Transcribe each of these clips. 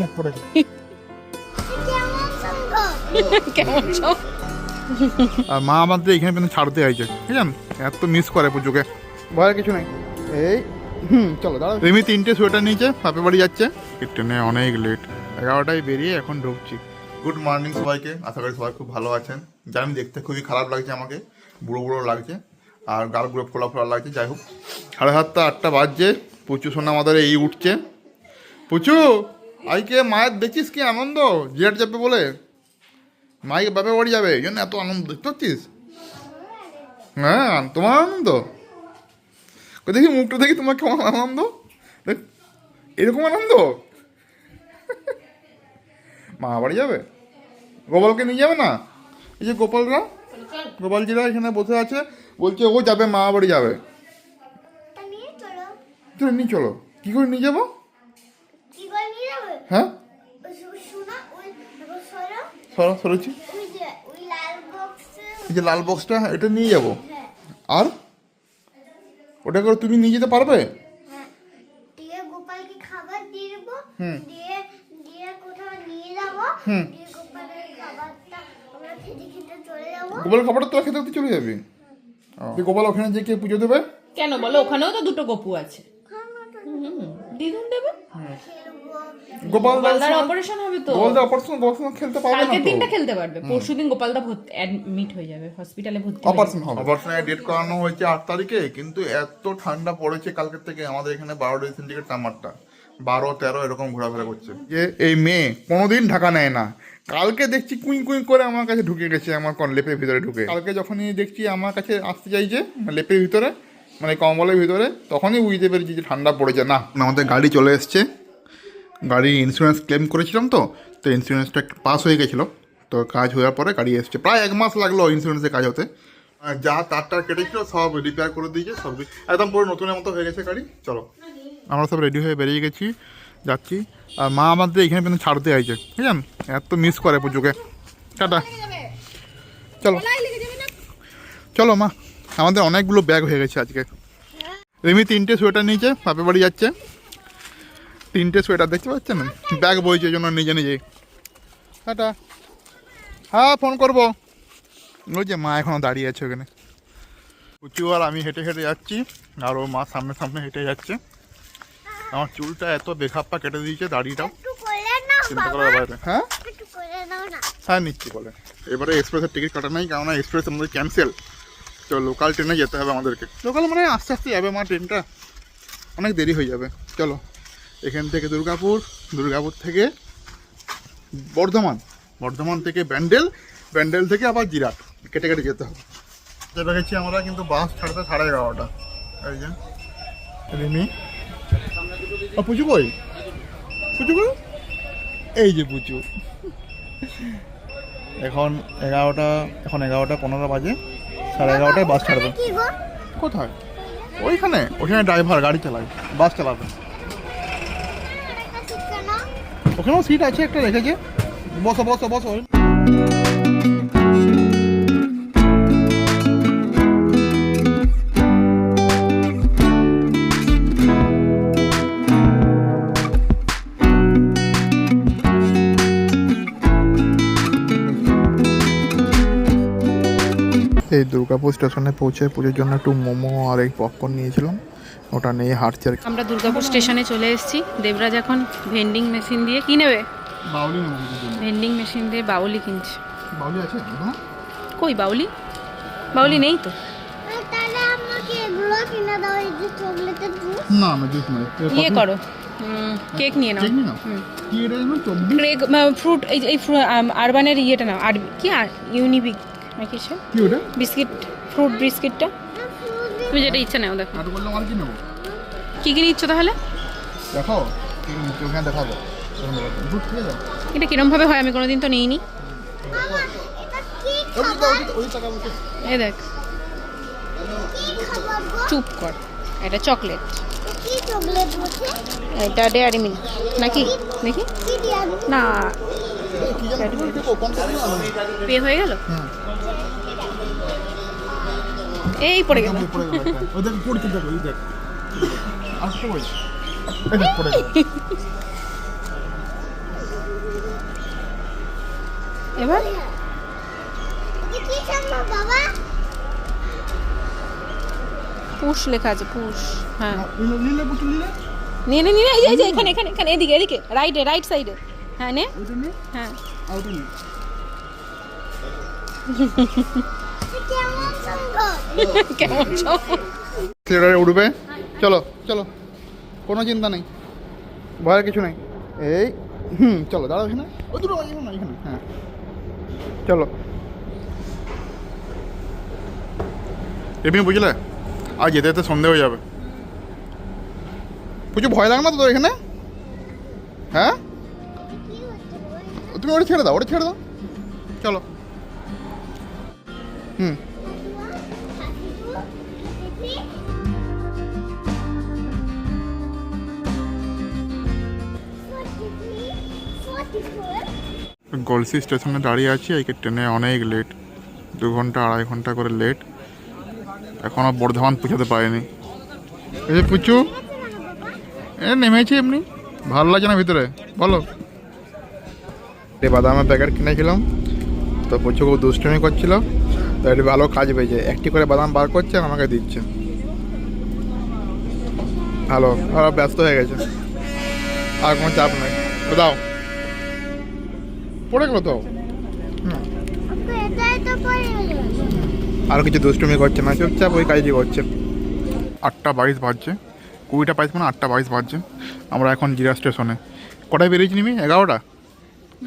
দেখ পড়ে। কেমন সব আর মা আমাদের এখানে ছাড়তে হয়েছে বুঝলেন এত মিস করে পুজোকে। ভয়ের কিছু নেই। এই হুম চলো দাঁড়াও। রিমি তিনটে সোয়েটার নিয়েছে বাপের বাড়ি যাচ্ছে। ট্রেনে অনেক লেট এগারোটায় বেরিয়ে এখন ঢুকছি। গুড মর্নিং সবাইকে আশা করি সবাই খুব ভালো আছেন। জানি দেখতে খুবই খারাপ লাগছে আমাকে বুড়ো বুড়ো লাগছে আর গালগুলো ফোলা ফোলা লাগছে যাই হোক। সাড়ে সাতটা আটটা বাজছে প্রচুর সোনা আমাদের এই উঠছে। পুচু আইকে মায়ের দেখছিস কি আনন্দ? জিরাট যাবে বলে মাইকে বাপের বাড়ি যাবে এই জন্য এত আনন্দ দেখতে পাচ্ছিস? হ্যাঁ তোমার আনন্দ? দেখি মুখটা দেখি তোমার কেমন আনন্দ? এরকম আনন্দ? মা বাড়ি যাবে? গোপালকে নিয়ে যাবে না? এই যে গোপালরা গোপালজিরা এখানে বসে আছে বলছে ও যাবে মা বাড়ি যাবে। চলো নিয়ে চলো। কি করে নিয়ে যাবে? হ্যাঁ? সরো। সরো সরেছি। ওই যে লাল এই যে লাল বক্সটা এটা নিয়ে যাব। হ্যাঁ। আর? ওটা করে তুমি নিয়ে যেতে পারবে? হ্যাঁ। দিয়ে গোপালকে খাবার দিয়ে দেবো। হুম। দিয়ে দিয়ে কোথাও নিয়ে যাব। হুম। গোপালের খাবারটা আমরা খেতে খেতে চলে যাব। গোপাল খাবারটা তোরা খেতে খেতে চলে যাবি। গোপাল ওখানে যে কে পুজো দেবে? কেন বলো? ওখানেও তো দুটো গপু আছে। দিদুন দেবে? গোপালদার অপারেশন হবে তো। অপারেশন অপারেশন খেলতে পারবে না দিনটা খেলতে পারবে। পরশু দিন গোপালদা অ্যাডমিট হয়ে যাবে হসপিটালে ভর্তি অপারেশন হবে। অপারেশনের ডেট করানো হয়েছে আট তারিখে কিন্তু এত ঠান্ডা পড়েছে কালকের থেকে আমাদের এখানে বারো ডিগ্রি সেন্টিগ্রেড তাপমাত্রা। বারো তেরো এরকম ঘোরাফেরা করছে। যে এই মেয়ে কোনোদিন ঢাকা নেয় না। কালকে দেখছি কুই কুই করে আমার কাছে ঢুকে গেছে আমার কোন লেপের ভিতরে ঢুকে। কালকে যখনই দেখছি আমার কাছে আসতে চাইছে লেপের ভিতরে মানে কম্বলের ভিতরে তখনই বুঝতে পেরেছি যে ঠান্ডা পড়েছে। না আমাদের গাড়ি চলে এসছে। গাড়ি ইন্স্যুরেন্স ক্লেম করেছিলাম তো তো ইন্স্যুরেন্সটা পাস হয়ে গেছিল। তো কাজ হওয়ার পরে গাড়ি এসছে। প্রায় এক মাস লাগল ইন্স্যুরেন্সের কাজ হতে। যা তার টার কেটেছিল সব রিপেয়ার করে দিয়েছে সব একদম পুরো নতুনের মতো হয়ে গেছে গাড়ি। চলো আমরা সব রেডি হয়ে বেরিয়ে গেছি যাচ্ছি। আর মা আমাদের এখানে পর্যন্ত ছাড়তে আইছে বুঝলেন? এত মিস করে পুজোকে। টাটা। চলো। চলো মা। আমাদের অনেকগুলো ব্যাগ হয়ে গেছে আজকে। রিমি তিনটে সোয়েটার নিয়েছে বাপের বাড়ি যাচ্ছে। তিনটে সোয়েটার দেখতে পাচ্ছেন? ব্যাগ বইছে জন্য নিজে নিজেই টাটা। হ্যাঁ ফোন করব। ওই যে মা এখনও দাঁড়িয়ে আছে ওখানে। উঁচু আর আমি হেঁটে হেঁটে যাচ্ছি আর ও মা সামনে সামনে হেঁটে যাচ্ছে। আমার চুলটা এত বেখাপ্পা কেটে দিয়েছে দাড়িটাও। চিন্তা করার বাইরে। হ্যাঁ? হ্যাঁ নিচ্ছি বলে এবারে এক্সপ্রেসের টিকিট কাটা নাই কারণ এক্সপ্রেস আমাদের ক্যান্সেল তো লোকাল ট্রেনে যেতে হবে আমাদেরকে। লোকাল মানে আস্তে আস্তে যাবে আমার ট্রেনটা অনেক দেরি হয়ে যাবে। চলো, এখান থেকে দুর্গাপুর দুর্গাপুর থেকে বর্ধমান। বর্ধমান থেকে ব্যান্ডেল ব্যান্ডেল থেকে আবার জিরাট। কেটে কেটে যেতে হবে। চেপে গেছি আমরা কিন্তু বাস ছাড়তে সাড়ে এগারোটা। এই যে, রিমি। ও পুচু কই পুচু কই এই যে পুচু এখন এগারোটা এখন এগারোটা পনেরো বাজে। সাড়ে এগারোটায় বাস ছাড়বে। কোথায়? ওইখানে? ওইখানে ড্রাইভার গাড়ি চালায়। বাস চালাবে। ওখানেও সিট আছে একটা রেখেছে। বসো বসো বসো। দুর্গাপুর স্টেশনে পৌঁছে পুজোর জন্য একটু মোমো আর এই পপকর্ন নিয়েছিলাম। ওটা নিয়ে হাঁটছি আর আমরা দুর্গাপুর স্টেশনে চলে এসেছি। দেবরাজ এখন ভেন্ডিং মেশিন দিয়ে কি নেবে? বাউলি ভেন্ডিং মেশিন দিয়ে বাউলি কিনছে। বাউলি আছে হ্যাঁ। কই বাউলি? বাউলি নেই তো? তাহলে আমাকে এগুলো কিনে দাও এই যে চকলেটের জুস না আমি জুস ইয়ে করো। কেক নিয়ে নাও। ফ্রুট এই এই আরবানের ইয়েটা নাও। আর কি আর ইউনিবিক নাকি সে কি ওটা? বিস্কিট ফ্রুট বিস্কিটটা। তুমি যেটা ইচ্ছা নাও দেখো। আর বললাম আর কি নেব? কি কি নিচ্ছ তাহলে? দেখো ওখানে দেখাবো। এটা হয়? আমি কোনোদিন তো নিইনি। এই দেখ। চুপ কর। এটা চকলেট। কি চকলেট বলছে এটা ডেয়ারি মিল্ক। নাকি? দেখি। না পে হয়ে গেল? এই পড়ে গেল। ওই দেখ পড়তে দেখো ওই দেখ আসতে বল পড়ে এবার? পুষ লেখা আছে পুষ। হ্যাঁ। নিয়ে নিয়ে এই যে এখানে এখানে এখানে এদিকে এদিকে রাইটে রাইট সাইডে হ্যাঁ নে। হ্যাঁ। কেমন থিয়েটারে উঠবে? চলো চলো। কোনো চিন্তা নেই। ভয়ের কিছু নেই। এই হুম চলো দাঁড়াও এখানে। ওই দুটো এখানে এখানে। হ্যাঁ। চলো। এমনি বুঝলে? আর যেতে যেতে সন্ধে হয়ে যাবে। পুজো ভয় লাগে না তো তোর এখানে? হ্যাঁ? তুমি ওটা ছেড়ে দাও, ওটা ছেড়ে দাও। চলো। হুম। গলসি স্টেশনে দাঁড়িয়ে আছি, এই ট্রেনে অনেক লেট দু ঘণ্টা, আড়াই ঘণ্টা করে লেট এখনও বর্ধমান পৌঁছাতে পারিনি। এই যে পুচু, এ নেমেছি এমনি। ভালো লাগছে না ভিতরে? বলো। এই বাদামের প্যাকেট কিনেছিলাম। তো প্রচুর খুব দুষ্টুমি করছিল। তো একটু ভালো কাজ পেয়েছে। একটি করে বাদাম বার করছে আমাকে দিচ্ছে। ভালো আর ব্যস্ত হয়ে গেছে। আর কোনো চাপ নেই। দাও। পড়ে গেলো তো? আর কিছু দুষ্টুমি করছে না, চুপচাপ ওই কাজই করছে। আটটা বাইশ বাজছে। কুড়িটা বাইশ মানে আটটা বাইশ বাজছে। আমরা এখন জিরা স্টেশনে। কটায় বেরিয়েছি নিমি এগারোটা?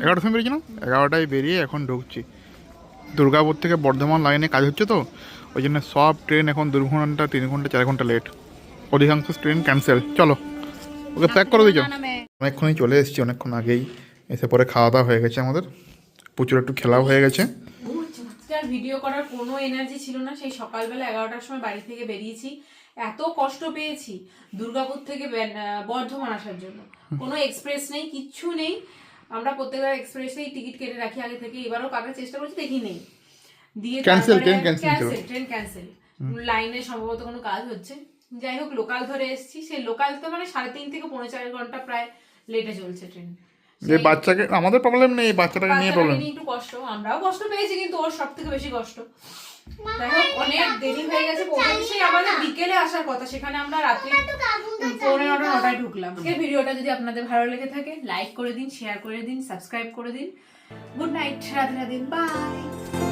এগারোটার সময় বেরিয়েছি না এগারোটায় বেরিয়ে এখন ঢুকছি। দুর্গাপুর থেকে বর্ধমান লাইনে কাজ হচ্ছে তো ওই জন্য সব ট্রেন এখন দু ঘণ্টা তিন ঘণ্টা চার ঘণ্টা লেট অধিকাংশ ট্রেন ক্যান্সেল চলো ওকে প্যাক করে দিয়েছ অনেকক্ষণই চলে এসেছি অনেকক্ষণ আগেই। এসে পরে খাওয়া দাওয়া হয়ে গেছে আমাদের। প্রচুর একটু খেলাও হয়ে গেছে। আর ভিডিও করার কোনো এনার্জি ছিল না। সেই সকালবেলা এগারোটার সময় বাড়ি থেকে বেরিয়েছি। এত কষ্ট পেয়েছি দুর্গাপুর থেকে বর্ধমান আসার জন্য। কোনো এক্সপ্রেস নেই কিচ্ছু নেই। আমরা প্রত্যেকবার এক্সপ্রেসেই টিকিট কেটে রাখি আগে থেকে এবারও কাটার চেষ্টা করছি দেখি নেই। দিয়ে cancel ছিল। ক্যান্সেল ট্রেন ক্যান্সেল লাইনে সম্ভবত কোনো কাজ হচ্ছে। যাই হোক লোকাল ধরে এসেছি সেই লোকাল তো মানে সাড়ে তিন থেকে পৌনে চার ঘণ্টা প্রায় লেটে চলছে ট্রেন যে বাচ্চাকে আমাদের প্রবলেম নেই বাচ্চাটাকে নিয়ে প্রবলেম একটু কষ্ট আমরাও কষ্ট পেয়েছি কিন্তু ওর সব থেকে বেশি কষ্ট। অনেক দেরি হয়ে গেছে। আমাদের বিকেলে আসার কথা। সেখানে আমরা নটা, নটায় ঢুকলাম। এই ভিডিওটা যদি আপনাদের ভালো লেগে থাকে লাইক করে দিন শেয়ার করে দিন সাবস্ক্রাইব করে দিন। Good night Radhe Radhe bye